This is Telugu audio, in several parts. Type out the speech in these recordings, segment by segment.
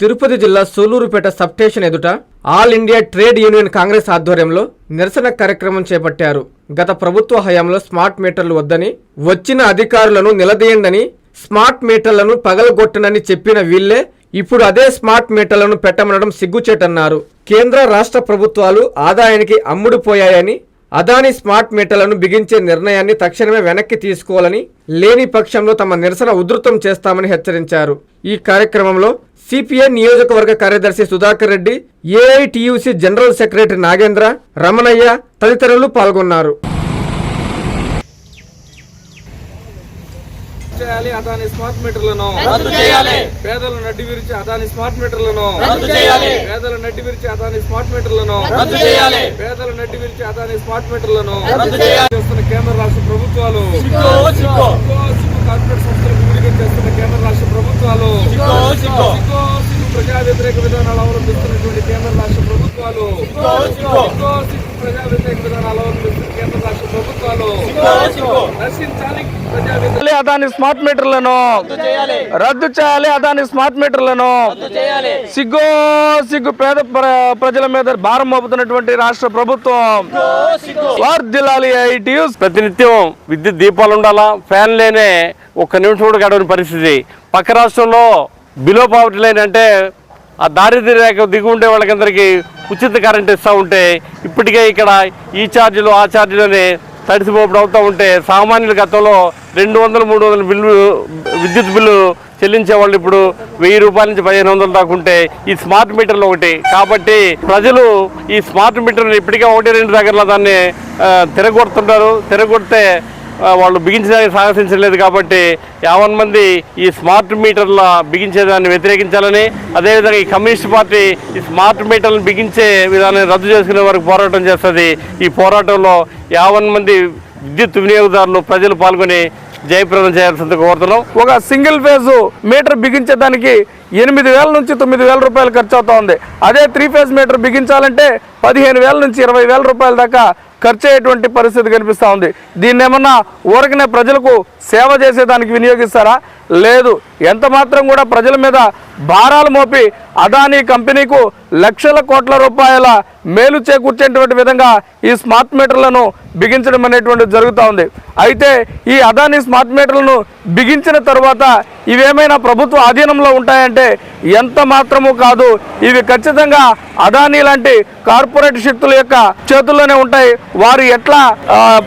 తిరుపతి జిల్లా సూలూరుపేట సబ్ స్టేషన్ ఎదుట all India trade union congress ఆధ్వర్యంలో నిరసన కార్యక్రమం చేపట్టారు. గత ప్రభుత్వ హయాంలో స్మార్ట్ మీటర్లు వద్దని వచ్చిన అధికారులను నిలదీయండని స్మార్ట్ మీటర్లను పగలగొట్టనని చెప్పిన వీళ్ళే ఇప్పుడు అదే స్మార్ట్ మీటర్లను పెట్టమనడం సిగ్గుచేటన్నారు. కేంద్ర రాష్ట్ర ప్రభుత్వాలు ఆదాయానికి అమ్ముడుపోయాయని అదాని స్మార్ట్ మీటర్లను బిగించే నిర్ణయాన్ని తక్షణమే వెనక్కి తీసుకోవాలని లేని పక్షంలో తమ నిరసన ఉధృతం చేస్తామని హెచ్చరించారు. ఈ కార్యక్రమంలో సిపిఐ నియోజకవర్గ కార్యదర్శి Sudhakar Reddy AITUC general secretary Nagendra Ramanaiah తదితరులు పాల్గొన్నారు. చేయాలి అదాని స్మార్ట్ మీటర్లను. రద్దు చేయాలి. పేదల నడ్డి విరిచి అదాని స్మార్ట్ మీటర్లను. రద్దు చేయాలి. పేదల నడ్డి విరిచి అదాని స్మార్ట్ మీటర్లను. రద్దు చేయాలి. పేదల నడ్డి విరిచి అదాని స్మార్ట్ మీటర్లను. రద్దు చేయాలి. చేస్తున్న కేంద్ర రాష్ట్ర ప్రభుత్వాలు. కార్పొరేట్ సంస్థలకు విడిగా చేస్తున్న కేంద్ర రాష్ట్ర ప్రభుత్వాలు సిగ్గో సిగ్గో సిగ్గో సిగ్గు వ్యతిరేక విధానాలు అవలంబిస్తున్నటువంటి కేంద్ర రాష్ట్ర ప్రభుత్వాలు. ప్రజా వ్యతిరేక విధానాలు అవలంబిస్తున్న కేంద్ర రాష్ట్ర ప్రభుత్వాలు. నశించాలి అదాని స్మార్ట్ మీటర్లను. రద్దు చేయాలి. అదాని స్మార్ట్ మీటర్లను. చేయాలి. సిగ్గు సిగ్గు పేద ప్ర- ప్రజల మీద భారం మోపుతున్నటువంటి రాష్ట్ర ప్రభుత్వం. వర్ధిల్లాలి ఐటీయూస్ ప్రతినిత్యం విద్యుత్ దీపాలు ఉండాలా? ఫ్యాన్ లేనే ఒక్క నిమిషం కూడా గడవని పరిస్థితి. పక్క రాష్ట్రంలో బిలో పావర్టీ లైన్ అంటే ఆ దారిద్ర్య రేఖ దిగు ఉండే వాళ్ళకందరికీ ఉచిత కరెంట్ ఇస్తూ ఉంటే ఇప్పటికే ఇక్కడ ఈ ఛార్జీలు ఆ ఛార్జీలు అని అవుతూ ఉంటే సామాన్యుల గతంలో రెండు వందలు మూడు వందల బిల్లు విద్యుత్ బిల్లు చెల్లించే వాళ్ళు ఇప్పుడు వెయ్యి రూపాయల నుంచి పదిహేను వందలు దాకా ఉంటే ఈ స్మార్ట్ మీటర్లు ఒకటి. కాబట్టి ప్రజలు ఈ స్మార్ట్ మీటర్ని ఇప్పటికే ఒకటి రెండు దగ్గరలో దాన్ని ఆ, తిరగొడుతుంటారు. తిరగొడితే వాళ్ళు బిగించడానికి సాహసించలేదు కాబట్టి యావన్ మంది ఈ స్మార్ట్ మీటర్ల బిగించేదాన్ని వ్యతిరేకించాలని అదేవిధంగా ఈ కమ్యూనిస్ట్ పార్టీ ఈ స్మార్ట్ మీటర్లను బిగించే విధానాన్ని రద్దు చేసుకునే వరకు పోరాటం చేస్తుంది. ఈ పోరాటంలో యావన్ మంది విద్యుత్ వినియోగదారులు ప్రజలు పాల్గొని జయప్రదం చేయాల్సింది కోరుతున్నాం. ఒక సింగిల్ ఫేజ్ మీటర్ బిగించేదానికి ఎనిమిది వేల నుంచి తొమ్మిది వేల రూపాయలు ఖర్చు అవుతా ఉంది. అదే త్రీ ఫేజ్ మీటర్ బిగించాలంటే పదిహేను వేల నుంచి ఇరవై వేల రూపాయల దాకా ఖర్చు అయ్యేటువంటి పరిస్థితి కనిపిస్తూ ఉంది. దీన్ని ఏమన్నా ఊరకనే ప్రజలకు సేవ చేసేదానికి వినియోగిస్తారా? లేదు. ఎంత మాత్రం కూడా ప్రజల మీద భారాలు మోపి అదానీ కంపెనీకు లక్షల కోట్ల రూపాయల మేలు చేకూర్చేటువంటి విధంగా ఈ స్మార్ట్ మీటర్లను బిగించడం అనేటువంటిది జరుగుతూ ఉంది. అయితే ఈ అదానీ స్మార్ట్ మీటర్లను బిగించిన తర్వాత ఇవేమైనా ప్రభుత్వ ఆధీనంలో ఉంటాయంటే ఎంత మాత్రము కాదు ఇవి ఖచ్చితంగా అదానీ లాంటి కార్పొరేట్ శక్తుల యొక్క చేతుల్లోనే ఉంటాయి. వారు ఎట్లా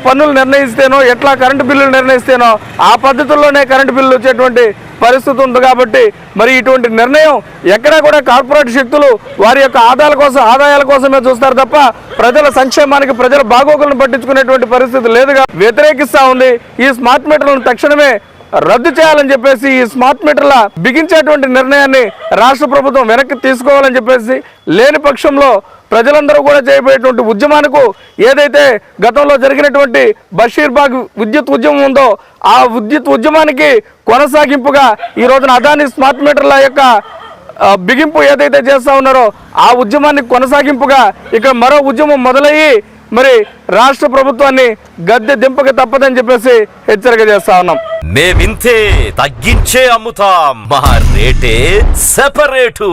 పన్నులు నిర్ణయిస్తేనో ఎట్లా కరెంటు బిల్లులు నిర్ణయిస్తేనో ఆ పద్ధతుల్లోనే కరెంటు బిల్లులు వచ్చేటువంటి పరిస్థితి ఉంది కాబట్టి మరి ఇటువంటి నిర్ణయం ఎక్కడా కూడా కార్పొరేట్ శక్తులు వారి యొక్క ఆదాయాల కోసం ఆదాయాల కోసమే చూస్తారు తప్ప ప్రజల సంక్షేమానికి ప్రజల బాగోగులను పట్టించుకునేటువంటి పరిస్థితి లేదుగా. వ్యతిరేకిస్తా ఉంది. ఈ స్మార్ట్ మీటర్లను తక్షణమే రద్దు చేయాలని చెప్పేసి ఈ స్మార్ట్ మీటర్ల బిగించేటువంటి నిర్ణయాన్ని రాష్ట్ర ప్రభుత్వం వెనక్కి తీసుకోవాలని చెప్పేసి లేని పక్షంలో ప్రజలందరూ కూడా చేయబోయేటువంటి ఉద్యమానికి ఏదైతే గతంలో జరిగినటువంటి బషీర్బాగ్ విద్యుత్ ఉద్యమం ఉందో ఆ విద్యుత్ ఉద్యమానికి కొనసాగింపుగా ఈ రోజున అదాని స్మార్ట్ మీటర్ల యొక్క బిగింపు ఏదైతే చేస్తా ఉన్నారో ఆ ఉద్యమాన్ని కొనసాగింపుగా ఇక్కడ మరో ఉద్యమం మొదలయ్యి మరి రాష్ట్ర ప్రభుత్వాన్ని గద్దె దింపక తప్పదని చెప్పేసి హెచ్చరిక చేస్తా ఉన్నాం. మేమింతే తగ్గించే అమ్ముతాం. మా రేటే సెపరేటు.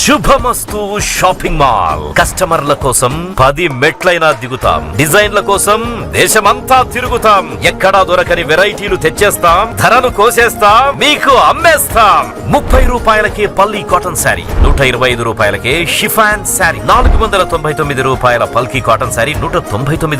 Shubhamastu shopping mall. కస్టమర్ల కోసం పది మెట్లైనా దిగుతాం. డిజైన్ల కోసం దేశమంతా తిరుగుతాం. ఎక్కడా దొరకని వెరైటీలు తెచ్చేస్తాం. ధరను కోసేస్తాం. మీకు అమ్మేస్తాం. ముప్పై రూపాయలకే పల్లి కాటన్ శారీ నూట ఇరవై ఐదు రూపాయలకే షిఫాన్ శారీ నాలుగు వందల తొంభై తొమ్మిది రూపాయల పల్కి కాటన్ శారీ నూట తొంభై తొమ్మిది